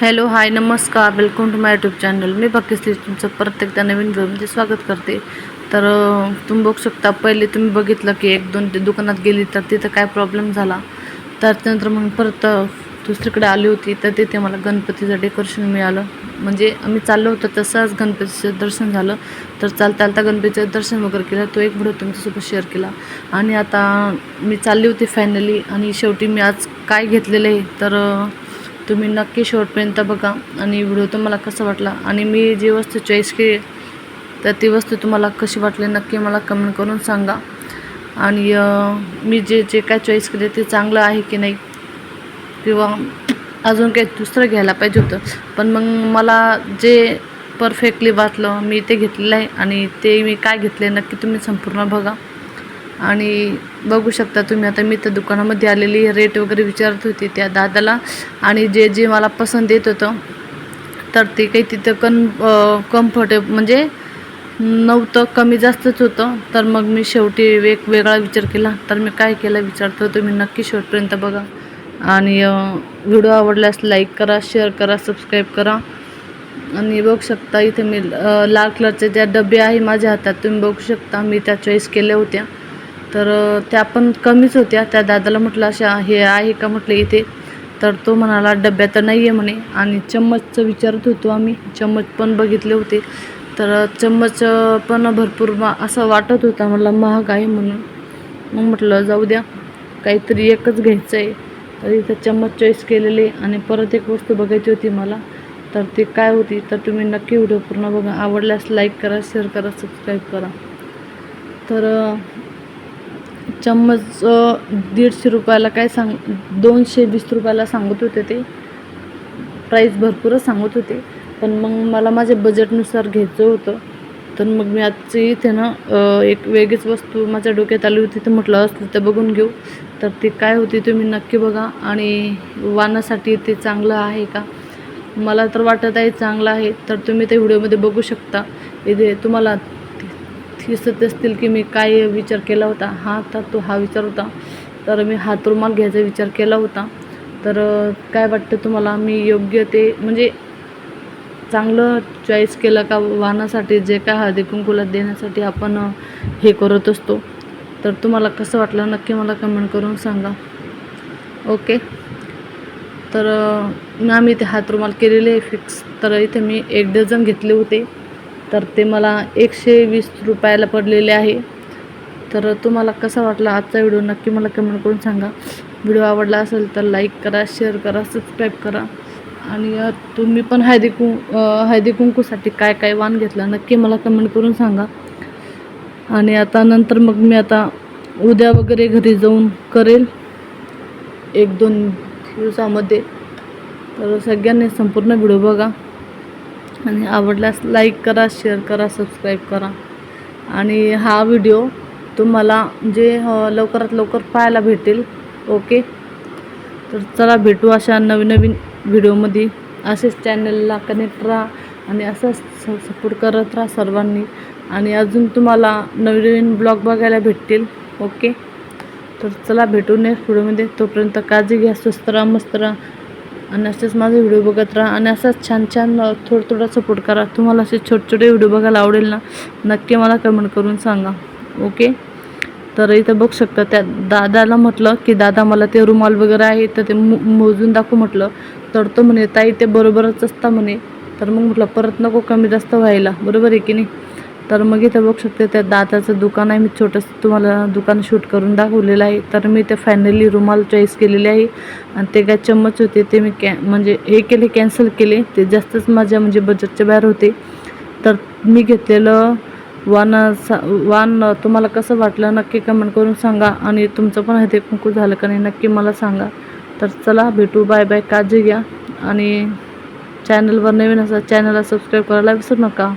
Hello hi नमस्कार. Welcome to my YouTube channel मी भाग्यश्री तुमचं परत एकदा नवीन व्हिडिओमध्ये स्वागत करते. तर तुम्ही बघू शकता पहिले तुम्ही बघितलं की एक दोन ते दुकानात गेली तर तिथं काय प्रॉब्लेम झाला. तर त्यानंतर मग परत दुसरीकडे आली होती तर तिथे मला गणपतीचं डेकोरेशन मिळालं. म्हणजे आम्ही चाललो होतो तसंच गणपतीचं दर्शन झालं. तर चालता चालता गणपतीचं दर्शन वगैरे केलं. तो एक व्हिडिओ तुमच्यासोबत शेअर केला. आणि आता मी चालली होती फायनली आणि शेवटी मी आज काय घेतलेलं आहे तर तुम्ही नक्की शेवटपर्यंत बघा. आणि व्हिडिओ तुम्हाला कसा वाटला? आणि मी जी वस्तू चॉईस केली तर ती वस्तू तुम्हाला कशी वाटली नक्की मला कमेंट करून सांगा. आणि मी जे जे काय चॉईस केले ते चांगलं आहे की नाही? किंवा अजून काही दुसरं घ्यायला पाहिजे होतं. पण मग मला जे परफेक्टली वाटलं मी ते घेतलेलं आहे आणि ते मी काय घेतले नक्की तुम्ही संपूर्ण बघा. आणि बघू शकता तुम्ही आता मी त्या दुकानामध्ये आलेली रेट वगैरे विचारत होती त्या दादाला. आणि जे जे मला पसंत येत होतं तर ते काही तिथं कन कम्फर्टेब म्हणजे नव्हतं कमी जास्तच होतं. तर मग मी शेवटी वेगवेगळा वेगळा विचार केला. तर मी काय केला विचारतो तुम्ही नक्की शेवटपर्यंत बघा. आणि व्हिडिओ आवडल्यास लाईक करा शेअर करा सबस्क्राईब करा. आणि बघू शकता इथे मी लाल कलरचे ज्या डबे आहे माझ्या हातात तुम्ही बघू शकता मी त्या चॉईस केल्या होत्या. तर त्या पण कमीच होत्या. त्या दादाला म्हटलं अशा हे आहे का? म्हटलं इथे. तर तो म्हणाला डब्या तर नाही आहे म्हणे. आणि चम्मचचं विचारत होतो आम्ही. चम्मच पण बघितले होते. तर चम्मच पण भरपूर मा असं वाटत होता. मला महाग आहे म्हणून. मग म्हटलं जाऊ द्या. काहीतरी एकच घ्यायचं आहे तर इथं चम्मच चॉईस केलेली आणि परत एक वस्तू बघायची होती मला. तर ती काय होती? तर तुम्ही नक्की व्हिडिओ पूर्ण बघा. आवडल्यास लाईक करा शेअर करा सबस्क्राईब करा. तर चम्मच दीडशे रुपयाला काय सांग दोनशे वीस रुपयाला सांगत होते ते. प्राईस भरपूरच सांगत होते. पण मग मला माझ्या बजेटनुसार घ्यायचं होतं. तर मग मी आजची इथे ना एक वेगळीच वस्तू माझ्या डोक्यात आली होती तर म्हटलं असलं तर बघून घेऊ. तर ती काय होती तुम्ही नक्की बघा आणि वानासाठी ते चांगलं आहे का? मला तर वाटत आहे चांगलं आहे तर तुम्ही ते व्हिडिओमध्ये बघू शकता. इथे तुम्हाला दिसत असतील की मी काय विचार केला होता. हा तर तो हा विचार होता. तर मी हात रुमाल घ्यायचा विचार केला होता. तर काय वाटतं तुम्हाला? मी योग्य ते म्हणजे चांगलं चॉईस केलं का वाहनासाठी जे काय हळदी कुंकूला देण्यासाठी आपण हे करत असतो. तर तुम्हाला कसं वाटलं नक्की मला कमेंट करून सांगा. ओके तर आम्ही ते हात रुमाल केलेले आहे फिक्स तर इथे मी एक डझन घेतले होते. तर ते मला एकशे वीस रुपयाला पडलेले आहे. तर तुम्हाला कसा वाटला आजचा व्हिडिओ नक्की मला कमेंट करून सांगा. व्हिडिओ आवडला असेल तर लाईक करा शेअर करा सबस्क्राईब करा. आणि तुम्ही पण हळदी कुं हळदी कुंकूसाठी काय काय वाण घेतला नक्की मला कमेंट करून सांगा. आणि आता नंतर मग मी आता उद्या वगैरे घरी जाऊन करेल. एक दोन दिवसामध्ये. तर सगळ्यांनी संपूर्ण व्हिडिओ बघा. आणि आवडल्यास लाईक करा शेअर करा सबस्क्राईब करा. आणि हा व्हिडिओ तुम्हाला जे लवकरात लवकर पाहायला भेटेल ओके? तर चला भेटू अशा नवीन नवीन व्हिडिओमध्ये असेच चॅनलला कनेक्ट राहा आणि असंच सपोर्ट करत राहा सर्वांनी. आणि अजून तुम्हाला नवीन नवीन ब्लॉग बघायला भेटतील ओके? तर चला भेटू नेक्स्ट व्हिडिओमध्ये. तोपर्यंत काळजी घ्या स्वस्त राहा मस्त राहा. आणि असेच माझे व्हिडिओ बघत राहा आणि असंच छान छान थोडं थोडा सपोर्ट करा. तुम्हाला असे छोटे छोटे व्हिडिओ बघायला आवडेल ना नक्की मला कमेंट करून सांगा ओके? तर इथं बघू शकता त्या दादाला म्हटलं की दादा मला ते रुमाल वगैरे आहे तर ते मो मोजून दाखवू म्हटलं. तर तो म्हणे ताई ते बरोबरच असता म्हणे. तर मग म्हटलं परत नको कमी जास्त व्हायला. बरोबर आहे की नाही? तर मग इथं बघू शकते त्या दादाचं दुकान आहे. मी छोटंसं तुम्हाला दुकान शूट करून दाखवलेलं आहे. तर मी ते फायनली रुमाल चॉईस केलेले आहे. आणि ते काय चम्मच होते ते मी कॅ म्हणजे हे केले कॅन्सल केले. ते जास्तच माझ्या म्हणजे बजेटच्या बाहेर होते. तर मी घेतलेलं वान सा वान तुम्हाला कसं वाटलं नक्की कमेंट करून सांगा. आणि तुमचं पण ते कुंकू झालं का नाही नक्की मला सांगा. तर चला भेटू. बाय बाय काळजी घ्या. आणि चॅनलवर नवीन असा चॅनलला सबस्क्राईब करायला विसरू नका.